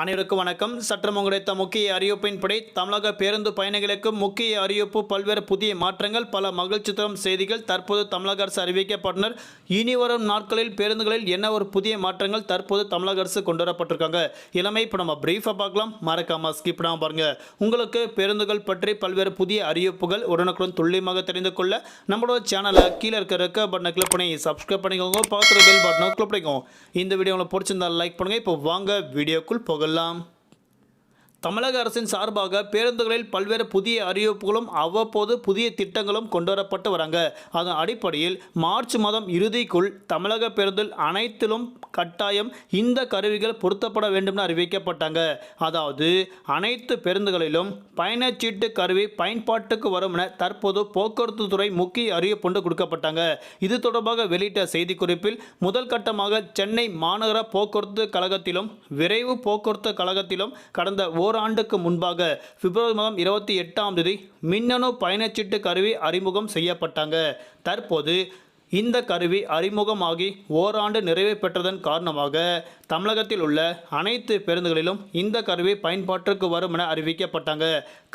அனைவருக்கும் வணக்கம். சற்றம் கிடைத்த முக்கிய அறிவிப்பின்படி தமிழக பேருந்து பயணிகளுக்கு முக்கிய அறிவிப்பு பல்வேறு புதிய மாற்றங்கள் பல மகிழ்ச்சி தரும் செய்திகள் தற்போது தமிழக அரசு அறிவிக்கப்பட்டனர் இனி வரும் நாட்களில் பேருந்துகளில் என்ன ஒரு புதிய மாற்றங்கள் தற்போது தமிழக அரசு கொண்டு வரப்பட்டிருக்காங்க? இளமை இப்போ நம்ம பிரீஃபாக பார்க்கலாம். மறக்காம ஸ்கிப் பண்ணாமல் பாருங்க. உங்களுக்கு பேருந்துகள் பற்றி பல்வேறு புதிய அறிவிப்புகள் உடனுக்குடன் துல்லியமாக தெரிந்து கொள்ள நம்மளோட சேனலை கீழே இருக்க ரெக்க பட்டனை கிளிக் பண்ணி சப்ஸ்கிரைப் பண்ணிக்கோங்க. பக்கத்தில் பெல் பட்டனை கிளிக் பண்ணிக்கோங்க. இந்த வீடியோ உங்களுக்கு பிடிச்சிருந்தா லைக் பண்ணுங்கள் இப்போ வாங்க வீடியோக்குள் போகலாம். தமிழக அரசின் சார்பாக பேருந்துகளில் பல்வேறு புதிய அறிவிப்புகளும் அவ்வப்போது புதிய திட்டங்களும் கொண்டு வரப்பட்டு வராங்க. அதன் அடிப்படையில் மார்ச் மாதம் இறுதிக்குள் தமிழக பேருந்தில் அனைத்திலும் கட்டாயம் இந்த கருவிகள் பொருத்தப்பட வேண்டும்னு அறிவிக்கப்பட்டாங்க. அதாவது அனைத்து பேருந்துகளிலும் பயணச்சீட்டு கருவி பயன்பாட்டுக்கு வரும் என தற்போது போக்குவரத்து துறை முக்கிய அறிவிப்பு ஒன்று கொடுக்கப்பட்டாங்க. இது தொடர்பாக வெளியிட்ட செய்திக்குறிப்பில் முதல் கட்டமாக சென்னை மாநகர போக்குவரத்து கழகத்திலும் விரைவு போக்குவரத்து கழகத்திலும் கடந்த ஓராண்டுக்கு முன்பாக பிப்ரவரி மாதம் இருபத்தி எட்டாம் தேதி மின்னணு பயணச்சீட்டு கருவி அறிமுகம் செய்யப்பட்டாங்க. தற்போது இந்த கருவி அறிமுகமாகி ஓராண்டு நிறைவு பெற்றதன் காரணமாக தமிழகத்தில் உள்ள அனைத்து பேருந்துகளிலும் இந்த கருவி பயன்பாட்டிற்கு வரும் என அறிவிக்கப்பட்டாங்க.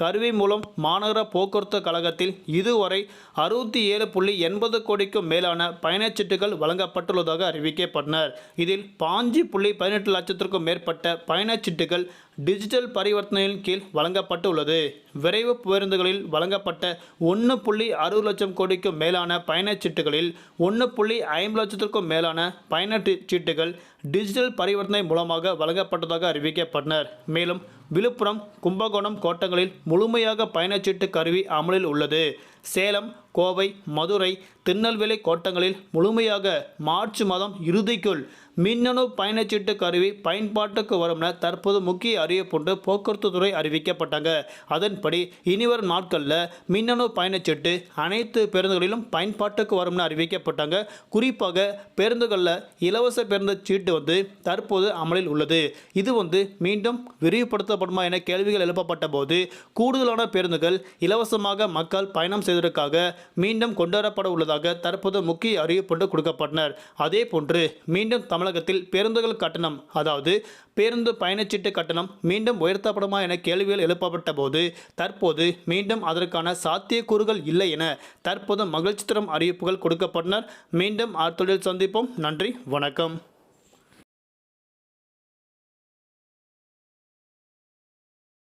கருவி மூலம் மாநகர போக்குவரத்து கழகத்தில் இதுவரை அறுபத்தி ஏழு புள்ளி எண்பது கோடிக்கும் மேலான பயணச்சீட்டுகள் வழங்கப்பட்டுள்ளதாக அறிவிக்கப்பட்டனர். இதில் பாஞ்சு புள்ளி பதினெட்டு லட்சத்திற்கும் மேற்பட்ட பயணச்சீட்டுகள் டிஜிட்டல் பரிவர்த்தனையின் கீழ் வழங்கப்பட்டுள்ளது. விரைவு பேருந்துகளில் வழங்கப்பட்ட ஒன்று புள்ளி அறுபது லட்சம் கோடிக்கும் மேலான பயணச்சீட்டுகளில் ஒன்று புள்ளி ஐம்பது லட்சத்திற்கும் மேலான பயணச்சீட்டுகள் சீட்டுகள் டிஜிட்டல் பரிவர்த்தனை மூலமாக வழங்கப்பட்டதாக அறிவிக்கப்பட்டனர். மேலும் விழுப்புரம் கும்பகோணம் கோட்டங்களில் முழுமையாக பயணச்சீட்டு கருவி அமலில் உள்ளது. சேலம் கோவை மதுரை திருநெல்வேலி கோட்டங்களில் முழுமையாக மார்ச் மாதம் இறுதிக்குள் மின்னணு பயணச்சீட்டு கருவி பயன்பாட்டுக்கு வரும் என தற்போது முக்கிய அறிவிப்புண்டு போக்குவரத்து துறை அறிவிக்கப்பட்டாங்க. அதன்படி இனிவரும் நாட்களில் மின்னணு பயணச்சீட்டு அனைத்து பேருந்துகளிலும் பயன்பாட்டுக்கு வரும்னு அறிவிக்கப்பட்டாங்க. குறிப்பாக பேருந்துகளில் இலவச பேருந்து சீட்டு வந்து தற்போது அமலில் உள்ளது. இது வந்து மீண்டும் விரிவுபடுத்தப்படுமா என கேள்விகள் எழுப்பப்பட்ட போது கூடுதலான பேருந்துகள் இலவசமாக மக்கள் பயணம் செய்து செய்வதற்காக மீண்டும் கொண்டுவரப்பட உள்ளதாக தற்போது முக்கிய அறிவிப்புண்டு கொடுக்கப்பட்டனர். அதே போன்று மீண்டும் தமிழகத்தில் பேருந்துகள் கட்டணம் அதாவது பேருந்து பயணச்சீட்டு கட்டணம் மீண்டும் உயர்த்தப்படுமா என கேள்விகள் எழுப்பப்பட்ட போது தற்போது மீண்டும் அதற்கான சாத்தியக்கூறுகள் இல்லை என தற்போது மகிழ்ச்சி தரும் அறிவிப்புகள் கொடுக்கப்பட்டனர். மீண்டும் அடுத்த சந்திப்போம். நன்றி வணக்கம்.